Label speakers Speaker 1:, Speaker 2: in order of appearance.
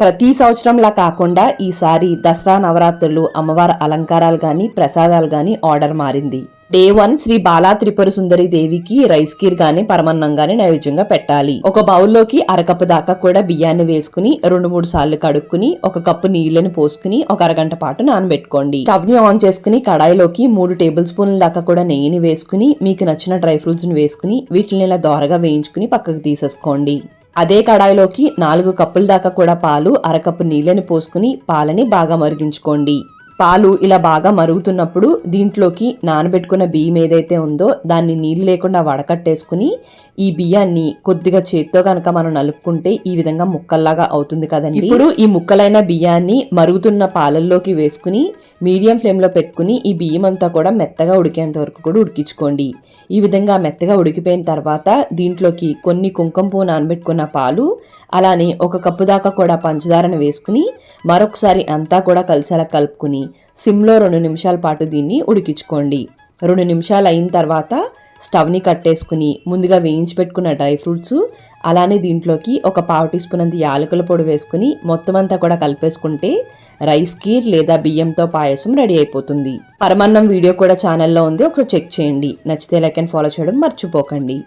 Speaker 1: ప్రతి సంవత్సరంలా కాకుండా ఈసారి దసరా నవరాత్రులు అమ్మవారి అలంకారాలు కానీ ప్రసాదాలు కానీ ఆర్డర్ మారింది. డే వన్ శ్రీ బాలా త్రిపుర సుందరి దేవికి రైస్ కీర్ గాని పరమన్నం గాని నైవేద్యంగా పెట్టాలి. ఒక బౌల్లోకి అరకప్పు దాకా కూడా బియ్యాన్ని వేసుకుని రెండు మూడు సార్లు కడుక్కుని ఒక కప్పు నీళ్ళని పోసుకుని ఒక అరగంట పాటు నానబెట్టుకోండి. స్టవ్ని ఆన్ చేసుకుని కడాయిలోకి మూడు టేబుల్ స్పూన్ల దాకా కూడా నెయ్యిని వేసుకుని మీకు నచ్చిన డ్రై ఫ్రూట్స్ని వేసుకుని వీటిని ఇలా దోరగా వేయించుకుని పక్కకు తీసేసుకోండి. అదే కడాయిలోకి నాలుగు కప్పుల దాకా కూడా పాలు అరకప్పు నీళ్ళని పోసుకుని పాలని బాగా మరిగించుకోండి. పాలు ఇలా బాగా మరుగుతున్నప్పుడు దీంట్లోకి నానబెట్టుకున్న బియ్యం ఏదైతే ఉందో దాన్ని నీళ్ళు లేకుండా వడకట్టేసుకుని ఈ బియ్యాన్ని కొద్దిగా చేత్తో కనుక మనం నలుపుకుంటే ఈ విధంగా ముక్కల్లాగా అవుతుంది కదండి. ఇప్పుడు ఈ ముక్కలైన బియ్యాన్ని మరుగుతున్న పాలల్లోకి వేసుకుని మీడియం ఫ్లేమ్లో పెట్టుకుని ఈ బియ్యం అంతా కూడా మెత్తగా ఉడికేంత వరకు కూడా ఉడికించుకోండి. ఈ విధంగా మెత్తగా ఉడికిపోయిన తర్వాత దీంట్లోకి కొన్ని కుంకుమ పువ్వు నానబెట్టుకున్న పాలు అలానే ఒక కప్పు దాకా కూడా పంచదారను వేసుకుని మరొకసారి అంతా కూడా కలిసేలా కలుపుకుని సిమ్లో రెండు నిమిషాల పాటు దీన్ని ఉడికించుకోండి. రెండు నిమిషాలు అయిన తర్వాత స్టవ్ని కట్టేసుకుని ముందుగా వేయించి పెట్టుకున్న డ్రై ఫ్రూట్స్ అలానే దీంట్లోకి ఒక పావు టీ స్పూన్ అంత యాలకుల పొడి వేసుకుని మొత్తం అంతా కూడా కలిపేసుకుంటే రైస్ కీర్ లేదా బియ్యంతో పాయసం రెడీ అయిపోతుంది. పరమాన్నం వీడియో కూడా ఛానల్లో ఉంది ఒకసారి చెక్ చేయండి. నచ్చితే లైక్ అండ్ ఫాలో చేయడం మర్చిపోకండి.